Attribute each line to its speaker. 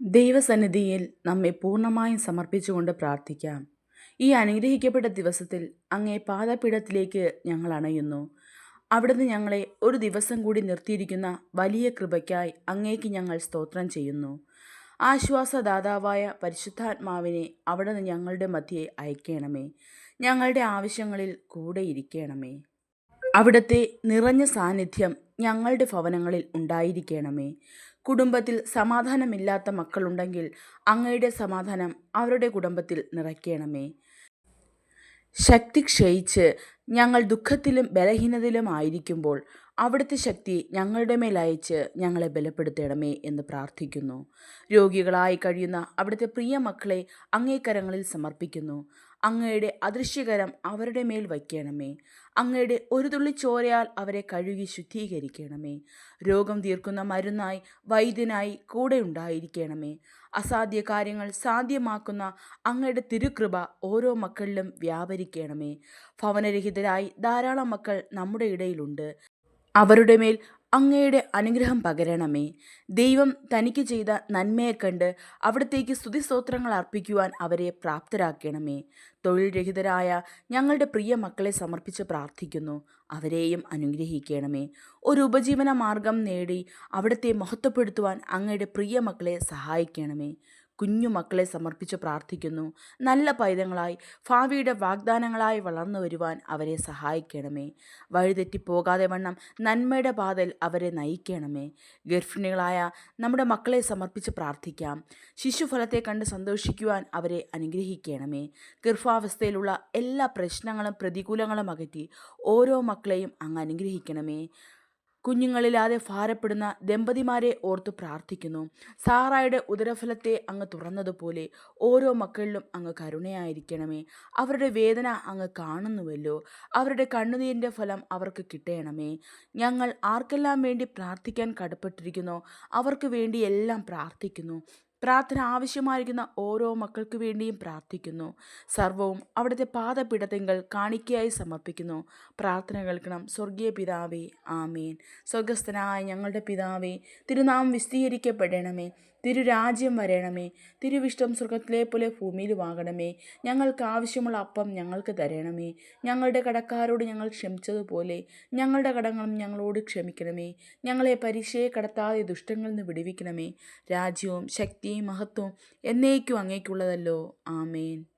Speaker 1: ദൈവസന്നിധിയിൽ നമ്മെ പൂർണമായും സമർപ്പിച്ചുകൊണ്ട് പ്രാർത്ഥിക്കാം. ഈ അനുഗ്രഹിക്കപ്പെട്ട ദിവസത്തിൽ അങ്ങേ പാദപീഠത്തിലേക്ക് ഞങ്ങൾ അണയുന്നു. അവിടുന്ന് ഞങ്ങളെ ഒരു ദിവസം കൂടി നിർത്തിയിരിക്കുന്ന വലിയ കൃപയ്ക്കായി അങ്ങേക്ക് ഞങ്ങൾ സ്തോത്രം ചെയ്യുന്നു. ആശ്വാസദാതാവായ പരിശുദ്ധാത്മാവിനെ അവിടുന്ന് ഞങ്ങളുടെ മധ്യേ അയക്കണമേ. ഞങ്ങളുടെ ആവശ്യങ്ങളിൽ കൂടെ ഇരിക്കണമേ. അവിടുത്തെ നിറഞ്ഞ സാന്നിധ്യം ഞങ്ങളുടെ ഭവനങ്ങളിൽ ഉണ്ടായിരിക്കണമേ. കുടുംബത്തിൽ സമാധാനമില്ലാത്ത മക്കളുണ്ടെങ്കിൽ അങ്ങയുടെ സമാധാനം അവരുടെ കുടുംബത്തിൽ നിറയ്ക്കണമേ. ശക്തി ക്ഷയിച്ച് ഞങ്ങൾ ദുഃഖത്തിലും ബലഹീനതയിലും ആയിരിക്കുമ്പോൾ അവിടുത്തെ ശക്തി ഞങ്ങളുടെ മേൽ അയച്ച് ഞങ്ങളെ ബലപ്പെടുത്തണമേ എന്ന് പ്രാർത്ഥിക്കുന്നു. രോഗികളായി കഴിയുന്ന അവിടുത്തെ പ്രിയ മക്കളെ അങ്ങേക്കരങ്ങളിൽ സമർപ്പിക്കുന്നു. അങ്ങയുടെ അദൃശ്യകരം അവരുടെ മേൽ വയ്ക്കണമേ. അങ്ങയുടെ ഒരു തുള്ളി ചോരയാൽ അവരെ കഴുകി ശുദ്ധീകരിക്കണമേ. രോഗം തീർക്കുന്ന മരുന്നായി വൈദ്യനായി കൂടെ ഉണ്ടായിരിക്കണമേ. അസാധ്യ കാര്യങ്ങൾ സാധ്യമാക്കുന്ന അങ്ങയുടെ തിരുകൃപ ഓരോ മക്കളിലും വ്യാപരിക്കണമേ. ഭവനരഹിതരായി ധാരാളം മക്കൾ നമ്മുടെ ഇടയിലുണ്ട്. അവരുടെ മേൽ അങ്ങയുടെ അനുഗ്രഹം പകരണമേ. ദൈവം തനിക്ക് ചെയ്ത നന്മയെ കണ്ട് അവിടത്തേക്ക് സ്തുതിസ്തോത്രങ്ങൾ അർപ്പിക്കുവാൻ അവരെ പ്രാപ്തരാക്കണമേ. തൊഴിൽ രഹിതരായ ഞങ്ങളുടെ പ്രിയ മക്കളെ സമർപ്പിച്ച് പ്രാർത്ഥിക്കുന്നു. അവരെയും അനുഗ്രഹിക്കണമേ. ഒരു ഉപജീവന മാർഗം നേടി അവിടത്തെ മഹത്വപ്പെടുത്തുവാൻ അങ്ങയുടെ പ്രിയ മക്കളെ സഹായിക്കണമേ. കുഞ്ഞു മക്കളെ സമർപ്പിച്ച് പ്രാർത്ഥിക്കുന്നു. നല്ല പൈതങ്ങളായി ഭാവിയുടെ വാഗ്ദാനങ്ങളായി വളർന്നു വരുവാൻ അവരെ സഹായിക്കണമേ. വഴിതെറ്റിപ്പോകാതെ വണ്ണം നന്മയുടെ പാതയിൽ അവരെ നയിക്കണമേ. ഗർഭിണികളായ നമ്മുടെ മക്കളെ സമർപ്പിച്ച് പ്രാർത്ഥിക്കാം. ശിശുഫലത്തെ കണ്ട് സന്തോഷിക്കുവാൻ അവരെ അനുഗ്രഹിക്കണമേ. ഗർഭാവസ്ഥയിലുള്ള എല്ലാ പ്രശ്നങ്ങളും പ്രതികൂലങ്ങളും അകറ്റി ഓരോ മക്കളെയും അങ്ങ് അനുഗ്രഹിക്കണമേ. കുഞ്ഞുങ്ങളില്ലാതെ ഭാരപ്പെടുന്ന ദമ്പതിമാരെ ഓർത്തു പ്രാർത്ഥിക്കുന്നു. സാറായുടെ ഉദരഫലത്തെ അങ്ങ് തുറന്നതുപോലെ ഓരോ മക്കളിലും അങ്ങ് കരുണയായിരിക്കണമേ. അവരുടെ വേദന അങ്ങ് കാണുന്നുവല്ലോ. അവരുടെ കണ്ണുനീരിന്റെ ഫലം അവർക്ക് കിട്ടണമേ. ഞങ്ങൾ ആർക്കെല്ലാം വേണ്ടി പ്രാർത്ഥിക്കാൻ കടപ്പെട്ടിരിക്കുന്നോ അവർക്ക് വേണ്ടി എല്ലാം പ്രാർത്ഥിക്കുന്നു. പ്രാർത്ഥന ആവശ്യമായിരിക്കുന്ന ഓരോ മക്കൾക്ക് വേണ്ടിയും പ്രാർത്ഥിക്കുന്നു. സർവവും അവിടുത്തെ പാദപീഠത്തെങ്കിൽ കാണിക്കയായി സമർപ്പിക്കുന്നു. പ്രാർത്ഥന കേൾക്കണം. സ്വർഗീയ പിതാവേ ആമേൻ. സ്വർഗസ്ഥനായ ഞങ്ങളുടെ പിതാവേ തിരുനാമം വിസ്തീകരിക്കപ്പെടണമേ. തിരുരാജ്യം വരണമേ. തിരുവിഷ്ടം സ്വർഗത്തിലെ പോലെ ഭൂമിയിലുമാകണമേ ഞങ്ങൾക്ക് ആവശ്യമുള്ള അപ്പം ഞങ്ങൾക്ക് തരണമേ. ഞങ്ങളുടെ കടക്കാരോട് ഞങ്ങൾ ക്ഷമിച്ചതുപോലെ ഞങ്ങളുടെ കടങ്ങളും ഞങ്ങളോട് ക്ഷമിക്കണമേ. ഞങ്ങളെ പരീക്ഷയെ കടത്താതെ ദുഷ്ടങ്ങളിൽ നിന്ന് വിടുവിക്കണമേ. രാജ്യവും ശക്തിയും മഹത്വവും എന്നേക്കും അങ്ങേക്കുള്ളതല്ലോ. ആമേൻ.